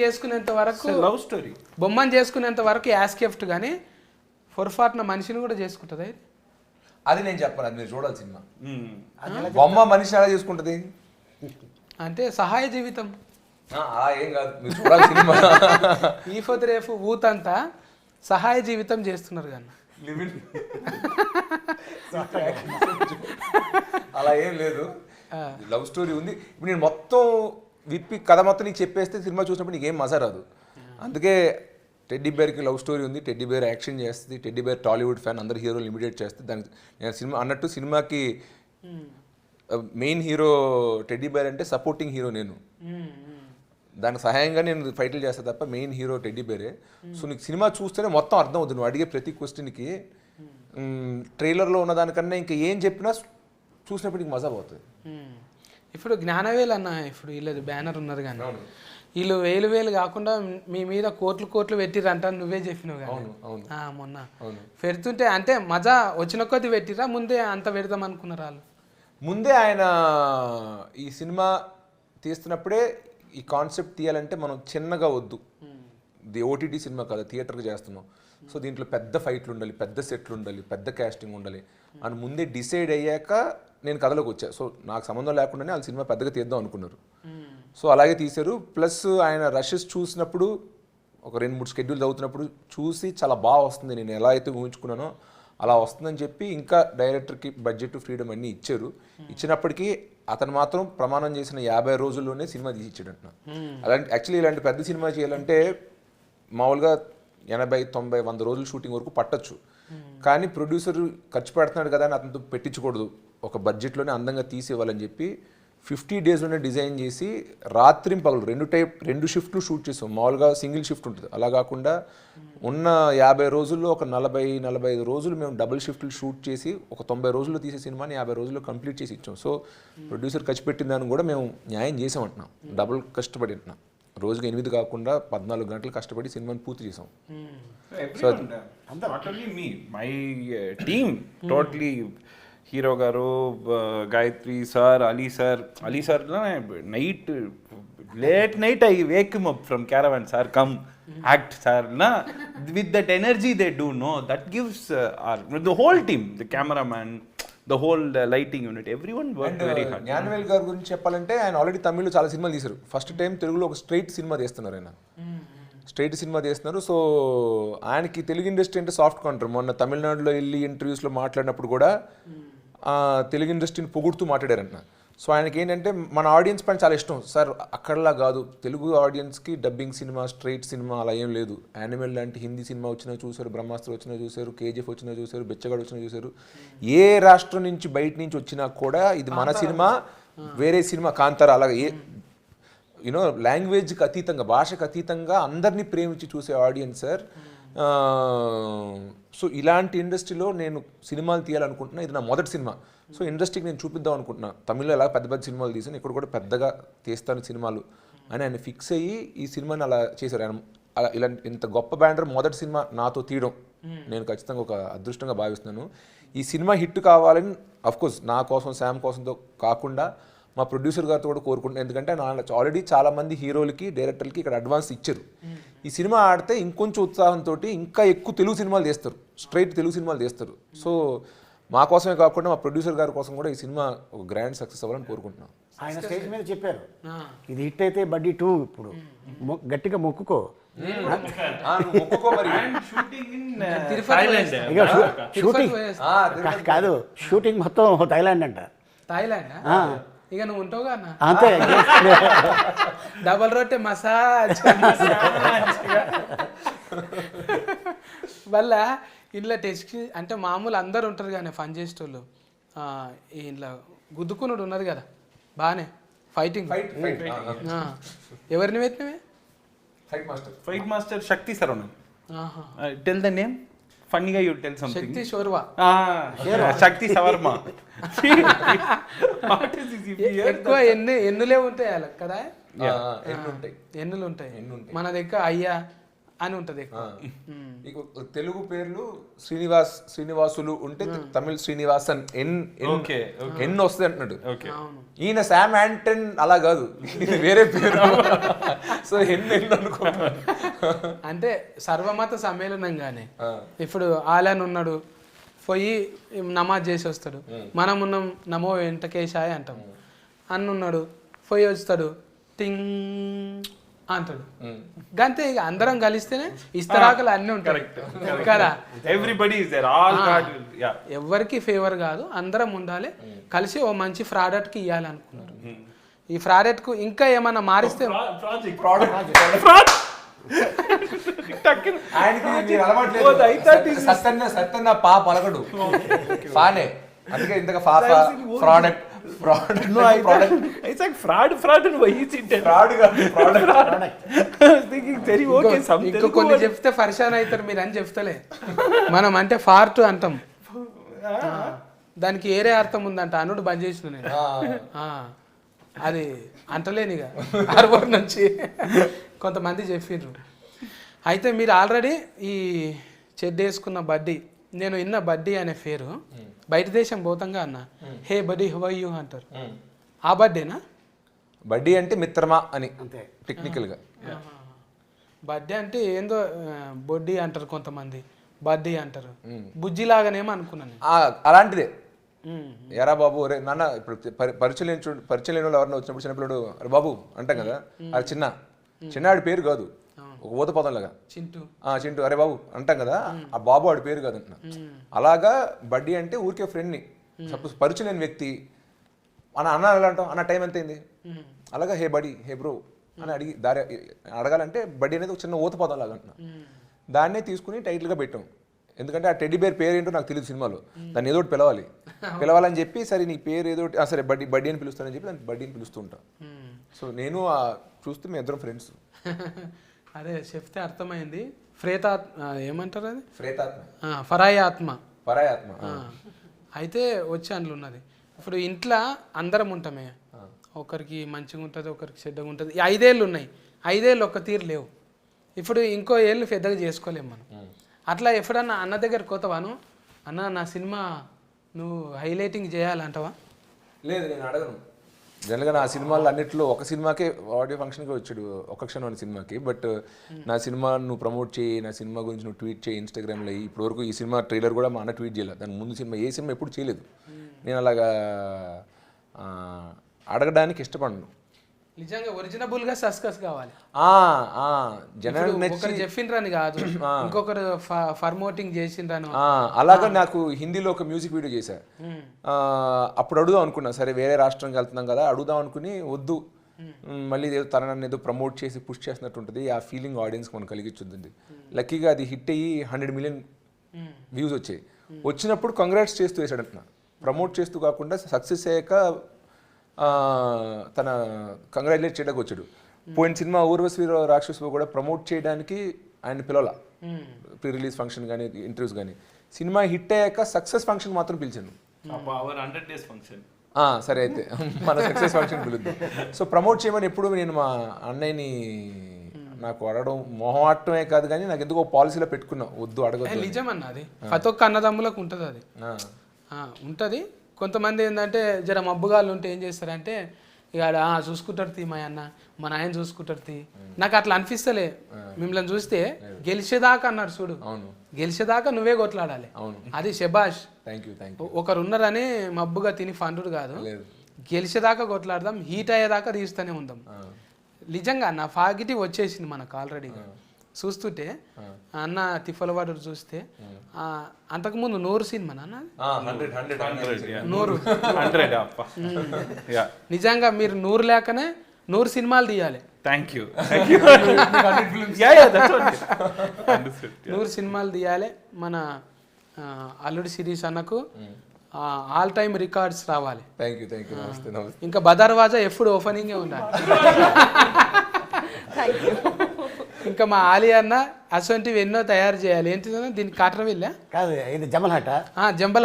చేసుకునేంత వరకు love story బొమ్మని చేసుకునేంత వరకు యాస్కెఫ్ట్ కానీ పొరపాటున మనిషిని కూడా చేసుకుంటుంది అది నేను చెప్పను అది మీరు చూడాలి సినిమా. బొమ్మ మనిషి ఎలా చేసుకుంటది? అంటే సహాయ జీవితం. ఏం కాదు మీరు చూడాలి సినిమా. ఈ పొద్దు రేపు ఊతంతా సహాయ జీవితం చేస్తున్నారు కానీ అలా ఏం లేదు. లవ్ స్టోరీ ఉంది. ఇప్పుడు నేను మొత్తం విప్పి కథ మొత్తం నీకు చెప్పేస్తే సినిమా చూసినప్పుడు నీకేం మజా రాదు. అందుకే టెడ్డీ బేర్కి లవ్ స్టోరీ ఉంది. టెడ్డీ బేర్ యాక్షన్ చేస్తుంది. టెడ్డీ బేర్ టాలీవుడ్ ఫ్యాన్ అందరు హీరోలు ఇమిడియేట్ చేస్తుంది. దానికి నేను సినిమా అన్నట్టు సినిమాకి మెయిన్ హీరో టెడ్డీ బేర్ అంటే సపోర్టింగ్ హీరో నేను. దానికి సహాయంగా నేను ఫైట్లు చేస్తా తప్ప మెయిన్ హీరో టెడ్డీ బేరే. సో నీకు సినిమా చూస్తేనే మొత్తం అర్థం అవుతుంది. నువ్వు అడిగే ప్రతి క్వశ్చన్కి ట్రైలర్లో ఉన్న దానికన్నా ఇంకా ఏం చెప్పినా చూసినప్పుడు నీకు మజా పోతుంది. ఇప్పుడు జ్ఞానవేలు అన్న ఇప్పుడు వీళ్ళది బ్యానర్ ఉన్నది కానీ. వీళ్ళు వేలు వేలు కాకుండా మీ మీద కోట్లు కోట్లు పెట్టిరంట నువ్వే చెప్పినావు కానీ. అవును అవును. ఆ, మొన్న. అవును. పెడుతుంటే అంటే మజా వచ్చిన కొద్ది పెట్టిరా ముందే అంత పెడదాం అనుకున్నారు వాళ్ళు? ముందే ఆయన ఈ సినిమా తీస్తున్నప్పుడే ఈ కాన్సెప్ట్ తీయాలంటే మనం చిన్నగా వద్దు. ఇది ఓటీటీ సినిమా కాదు థియేటర్కి చేస్తున్నాం. సో దీంట్లో పెద్ద ఫైట్లు ఉండాలి పెద్ద సెట్లు ఉండాలి పెద్ద క్యాస్టింగ్ ఉండాలి అని ముందే డిసైడ్ అయ్యాక నేను కథలోకి వచ్చా. సో నాకు సంబంధం లేకుండానే వాళ్ళు సినిమా పెద్దగా తీద్దాం అనుకున్నారు. సో అలాగే తీశారు. ప్లస్ ఆయన రషెస్ చూసినప్పుడు ఒక రెండు మూడు షెడ్యూల్ చదువుతున్నప్పుడు చూసి చాలా బాగా వస్తుంది. నేను ఎలా అయితే ఊహించుకున్నానో అలా వస్తుందని చెప్పి ఇంకా డైరెక్టర్కి బడ్జెట్ ఫ్రీడమ్ అన్నీ ఇచ్చారు. ఇచ్చినప్పటికీ అతను మాత్రం ప్రమాణం చేసిన యాభై రోజుల్లోనే సినిమా తీసి ఇచ్చాడంట అలాంటి యాక్చువల్లీ ఇలాంటి పెద్ద సినిమా చేయాలంటే మామూలుగా ఎనభై తొంభై వంద రోజులు షూటింగ్ వరకు పట్టొచ్చు. కానీ ప్రొడ్యూసర్ ఖర్చు పెడుతున్నాడు కదా అని అతనితో పెట్టించకూడదు. ఒక బడ్జెట్లోనే అందంగా తీసేవాలని చెప్పి ఫిఫ్టీ డేస్లోనే డిజైన్ చేసి రాత్రి పగలు రెండు టైప్ రెండు షిఫ్ట్లు షూట్ చేసాం. మామూలుగా సింగిల్ షిఫ్ట్ ఉంటుంది. అలా కాకుండా ఉన్న యాభై రోజుల్లో ఒక నలభై నలభై ఐదు రోజులు మేము డబుల్ షిఫ్ట్లు షూట్ చేసి ఒక తొంభై రోజుల్లో తీసే సినిమాని యాభై రోజుల్లో కంప్లీట్ చేసి ఇచ్చాం. సో ప్రొడ్యూసర్ ఖర్చు పెట్టిన దాన్ని కూడా మేము న్యాయం చేసామంటున్నాం. డబుల్ కష్టపడి అంటున్నాం. రోజుకి ఎనిమిది కాకుండా పద్నాలుగు గంటలు కష్టపడి సినిమాని పూర్తి చేసాం. Not only me my team totally hero గారు Gayatri sir Ali sir Ali sir night late night I wake up from caravan sir come act sir నా with that energy they do know that gives are the whole team the cameraman the whole lighting unit everyone work very hard. Gnanavel గారి గురించి చెప్పాలంటే ఆయన already తమిళ్ళో చాలా సినిమాలు తీశారు. First time తెలుగులో ఒక స్ట్రైట్ సినిమా తీస్తున్నారు ఆయన. స్ట్రైట్ సినిమా తీస్తున్నారు. సో ఆయనకి తెలుగు ఇండస్ట్రీ అంటే సాఫ్ట్ కౌంటర్. మొన్న తమిళనాడులో వెళ్ళి ఇంటర్వ్యూస్లో మాట్లాడినప్పుడు కూడా తెలుగు ఇండస్ట్రీని పొగుడుతూ మాట్లాడారంట. సో ఆయనకి ఏంటంటే మన ఆడియన్స్ పైన చాలా ఇష్టం. సార్ అక్కడలా కాదు. తెలుగు ఆడియన్స్కి డబ్బింగ్ సినిమా స్ట్రైట్ సినిమా అలా ఏం లేదు. యానిమల్ లాంటి హిందీ సినిమా వచ్చినా చూశారు బ్రహ్మాస్త్ర వచ్చినా చూశారు కేజీఎఫ్ వచ్చినా చూశారు బెచ్చగాడు వచ్చినా చూశారు. ఏ రాష్ట్రం నుంచి బయట నుంచి వచ్చినా కూడా ఇది మన సినిమా వేరే సినిమా కాంతార. అలాగే ఏ యూనో లాంగ్వేజ్కి అతీతంగా భాషకు అతీతంగా అందరినీ ప్రేమించి చూసే ఆడియన్స్ సార్. సో ఇలాంటి ఇండస్ట్రీలో నేను సినిమాలు తీయాలనుకుంటున్నా. ఇది నా మొదటి సినిమా. సో ఇండస్ట్రీకి నేను చూపిద్దాం అనుకుంటున్నా. తమిళ్ళో ఎలా పెద్ద పెద్ద సినిమాలు తీసాను ఇక్కడ కూడా పెద్దగా తీస్తాను సినిమాలు అని ఆయన ఫిక్స్ అయ్యి ఈ సినిమాని అలా చేశారు. ఆయన అలా ఇలాంటి ఇంత గొప్ప బ్యానర్ మొదటి సినిమా నాతో తీయడం నేను ఖచ్చితంగా ఒక అదృష్టంగా భావిస్తున్నాను. ఈ సినిమా హిట్ కావాలని కోర్స్ నా కోసం శామ్ కోసంతో కాకుండా మా ప్రొడ్యూసర్ గారితో కూడా కోరుకుంటున్నాను ఎందుకంటే నా ఆల్రెడీ చాలా మంది హీరోలకి డైరెక్టర్లకి ఇక్కడ అడ్వాన్స్ ఇచ్చారు. ఈ సినిమా ఆడితే ఇంకొంచెం ఉత్సాహంతో ఇంకా ఎక్కువ తెలుగు సినిమాలు తీస్తారు. స్ట్రైట్ తెలుగు సినిమాలు తీస్తారు. సో మా కోసమే కాకుండా మా ప్రొడ్యూసర్ గారి కోసం కూడా ఈ సినిమా ఒక గ్రాండ్ సక్సెస్ అవ్వాలని కోరుకుంటున్నాను ఆయన స్టేజ్ మీద చెప్పారు. ఇది హిట్ అయితే బడ్డీ టూ ఇప్పుడు. మొ- గట్టిగా మొక్కుకో. ఆ, నువ్వు ఒప్పుకో మరి. షూటింగ్ ఇన్ తిరుపతి థాయిలాండ్ ఇక షూ- షూటింగ్. పోయేస్తా. ఆ, కా- కాదు షూటింగ్ మొత్తం థాయిలాండ్ అంట. థాయిలాండ్ ఆ. ఇక నువ్వు ఉంటావుగా అన్న. అంతే. డబల్ రొట్టె మసాజ్ వల్ల ఇంట్లో టెస్ట్ అంటే మామూలు అందరు ఉంటారు కానీ ఫన్ చేసేటోళ్ళు ఆ, ఇంట్లో గుద్దుకునుడు ఉన్నది కదా బాగానే ఫైటింగ్ ఫైట్ ఫైట్ ఆ. ఎవరిని పెట్టినవే fight master fight master Shakti ఆహా. టెల్ ద నేమ్ ఫన్నీగా యూ టెల్ సంథింగ్ శక్తి షోర్వా శక్తి సవర్మ ఎక్కువ ఎన్ని ఎన్నులే ఉంటాయి వాళ్ళకి కదా? ఎన్ని ఉంటాయి ఎన్నులు ఉంటాయి ఎన్ని ఉంటాయి. మన దగ్గర అయ్యా అని ఉంటుంది తెలుగు పేర్లు శ్రీనివాస్ శ్రీనివాసులు ఉంటే తమిళ్ శ్రీనివాసన్ ఎన్ ఎన్ వస్తుంది అంటున్నాడు. ఈయన శామ్ యాంటన్ అలా కాదు. వేరే పేరు. సో ఎన్ ఎన్ అనుకో అంటే సర్వమత సమ్మేళనంగానే. ఇప్పుడు ఆలన్ ఉన్నాడు పోయి నమాజ్ చేసి వస్తాడు. మనం ఉన్నాం నమో వెంటకేశాయ అంటాం. అన్న ఉన్నాడు పోయి వస్తాడు టింగ్. అంటాడు. ఇక అందరం కలిస్తేనే ఇస్తరాకులు అన్నీ ఉంటాయి. కదా? Everybody is there all card yeah ఎవరికి ఫేవర్ కాదు అందరం ఉండాలి కలిసి ఓ మంచి ఫ్రాడక్ట్కి ఇవ్వాలి అనుకున్నారు ఈ ఫ్రాడక్ట్కు ఇంకా ఏమన్నా మారిస్తే ఆయనకి మీరు అలవాట్లేదు. సత్తన్న సత్తన్న పా పలకడు ఫానే. అందుకే ఇంతగా ఫా product product it's like fraud, fraud and why is it? Fraud కాదు ప్రోడక్ట్ Terry, okay, ఇంకో- కొన్ని. చెప్తే పరిశాన్ అవుతారు మీరు అని చెప్తలే. మనం అంటే ఫార్ట్ అంటాం. దానికి ఏరే అర్థం ఉందంట అనుడు బంద్ చేసిన నేను. ఆ, అది అంటలేనిగా హార్బర్ నుంచి కొంతమంది చెప్పిర్రు. అయితే మీరు ఆల్రెడీ ఈ చెడ్డ వేసుకున్న బడ్డీ నేను విన్న బడ్డీ అనే పేరు. బయట దేశం పోతంగా అన్న. హే బడ్డీ హువై యూ అంటారు. ఆ బర్త్డేనా? బడ్డీ అంటే మిత్రమా అని అంతే. టెక్నికల్గా. బర్త్డే అంటే ఏందో బొడ్డి అంటారు కొంతమంది. బర్త్డే అంటారు. బుజ్జి లాగానేమో అనుకున్నాను అలాంటిదే. ఎరా బాబు రే నాన్న ఇప్పుడు పరి- పరిచయం పరిచయం లేని వాళ్ళు ఎవరైనా వచ్చినప్పుడు చిన్నపిల్లడు బాబు అంటాం కదా. అది చిన్న. చిన్నాడి పేరు కాదు. ఒక ఊత పదం లాగా చింటూ. ఆ చింటూ. అరే బాబు అంటాం కదా ఆ బాబు వాడి పేరు కాదు అంటున్నా. అలాగా బడ్డీ అంటే ఊరికే ఫ్రెండ్ని సపోజ్ పరిచయం లేని వ్యక్తి. అన్న అన్న ఎలా అంటాం అన్న టైం ఎంత అయింది అలాగా హే బడి హే బ్రో అని అడిగి దారి అడగాలంటే బడి అనేది ఒక చిన్న ఊత పదం లాగా అంటున్నా దాన్నే తీసుకుని టైటిల్గా పెట్టాం. ఎందుకంటే ఆ టెడ్డీ బేర్ పేరు ఏంటో నాకు తెలియదు సినిమాలో. దాన్ని ఏదో ఒకటి పిలవాలి. పిలవాలని చెప్పి సరే నీ పేరు ఏదో సరే బడ్డీ బడ్డీ అని పిలుస్తానని చెప్పి దాన్ని బడ్డీ అని పిలుస్తూ ఉంటాం. సో నేను చూస్తే మేము ఇద్దరం ఫ్రెండ్స్ అదే చెప్తే అర్థమైంది. ఆ, ఏమంటారు అది? ప్రేతాత్మ ఆ, ఫరాయి ఆత్మ పరాయాత్మ ఆ. అయితే వచ్చి అందులో ఉన్నది. ఇప్పుడు ఇంట్లో అందరం ఉంటామే. ఒకరికి మంచిగా ఉంటుంది ఒకరికి చెడ్డగా ఉంటుంది. ఐదేళ్ళు ఉన్నాయి. ఐదేళ్ళు ఒక్క తీరు లేవు. ఇప్పుడు ఇంకో ఏళ్ళు పెద్దగా చేసుకోలేము మనం. అట్లా ఎప్పుడన్నా అన్న దగ్గర కోతవాను? అన్న నా సినిమా నువ్వు హైలైటింగ్ చేయాలంటావా? లేదు నేను అడగను. జనరల్గా నా సినిమాలు అన్నిట్లో ఒక సినిమాకే ఆడియో ఫంక్షన్కి వచ్చాడు ఒక క్షణం అనే సినిమాకి. బట్ నా సినిమా నువ్వు ప్రమోట్ చేయి నా సినిమా గురించి నువ్వు ట్వీట్ చేయి ఇన్స్టాగ్రామ్లో ఇప్పటి వరకు ఈ సినిమా ట్రైలర్ కూడా మా అన్న ట్వీట్ చేయలేదు దాని ముందు సినిమా ఏ సినిమా ఎప్పుడు చేయలేదు. నేను అలాగా అడగడానికి ఇష్టపడను. నిజంగా ఒరిజినబుల్గా సస్కస్ కావాలి. నచ్చి ఒకరు చెప్పిండ్రని కాదు. ఇంకొకరు ఫర్మోటింగ్ చేసిండ్రను అలాగా నాకు హిందీలో ఒక మ్యూజిక్ వీడియో చేశా. అప్పుడు అడుగుదాం అనుకున్నా సరే వేరే రాష్ట్రంకి వెళ్తున్నాం కదా అడుగుదాం అనుకుని వద్దు. మళ్ళీ ఏదో తన నన్ను ఏదో ప్రమోట్ చేసి పుష్ చేసినట్టు ఉంటుంది ఆ ఫీలింగ్ ఆడియన్స్ మనం కలిగించుద్ది లక్కీగా అది హిట్ అయ్యి హండ్రెడ్ మిలియన్. వ్యూస్ వచ్చాయి. వచ్చినప్పుడు కంగ్రాట్స్ చేస్తూ వేసాడంటున్నా ప్రమోట్ చేస్తూ కాకుండా సక్సెస్ అయ్యాక తన కంగ్రాచులేట్ చేయడానికి వచ్చాడు పోయిన సినిమా ఊర్వశి రాక్షసు కూడా ప్రమోట్ చేయడానికి ఆయన పిలవాల. ప్రీ రిలీజ్ ఫంక్షన్ కానీ ఇంటర్వ్యూస్ కానీ సినిమా హిట్ అయ్యాక సక్సెస్ ఫంక్షన్ మాత్రం పిలిచాను. Our 100 days function. ఆ, సరే అయితే. మన సక్సెస్ ఫంక్షన్ పిలుద్దాం. సో ప్రమోట్ చేయమని ఎప్పుడు నేను మా అన్నయ్యని నాకు అడగడం మొహమాటమే కాదు కానీ నాకు ఎందుకో పాలసీలో పెట్టుకున్నా. వద్దు అని. నిజమన్న అది? ప్రతి ఒక్క అన్నదమ్ములకు ఉంటుంది అది. ఆ, ఆ, ఉంటుంది. కొంతమంది ఏంటంటే జర మబ్బుగాళ్ళు ఉంటే ఏం చేస్తారంటే ఇక ఆడ, "ఆ, చూసుకుంటాడు తీ మా అన్న మా నాయన చూసుకుంటాడు తీ. నాకు అట్లా అనిపిస్తలే. మిమ్మల్ని చూస్తే గెలిచేదాకా అన్నాడు చూడు. గెలిచేదాకా నువ్వే కొట్లాడాలి. అది శబాష్ ఒకరు ఉన్నారని మబ్బుగా తిని ఫండుడు కాదు. గెలిచేదాకా కొట్లాడదాం హీట్ అయ్యేదాకా తీస్తూనే ఉందాం. నిజంగా నా ఫాగిటివ్ వచ్చేసింది మనకు ఆల్రెడీగా చూస్తుంటే అన్న తిఫలవాడు చూస్తే ఆ, అంతకుముందు నూరు సినిమా నాన్న ఆ, హండ్రెడ్ హండ్రెడ్ 100, yeah. నూరు. 100, అప్ప. Yeah. నిజంగా మీరు నూరు లేకనే నూరు సినిమాలు తీయాలి. What. Understood. నూరు సినిమాలు తీయాలి. మన అల్లుడి సిరీస్ అన్నకు ఆల్ టైమ్ రికార్డ్స్ రావాలి. థ్యాంక్ యూ థ్యాంక్ యూ నమస్తే నమస్తే. ఇంకా బదర్వాజా ఎప్పుడు ఓపెనింగే ఉండాలి. ఇంకా మా ఆలి అన్న అసొంటివి ఎన్నో తయారు చేయాలి. ఏంటిదన్నా? దీనికి కాటరవిల్లా కాదు ఇది జమల్హట జంబల్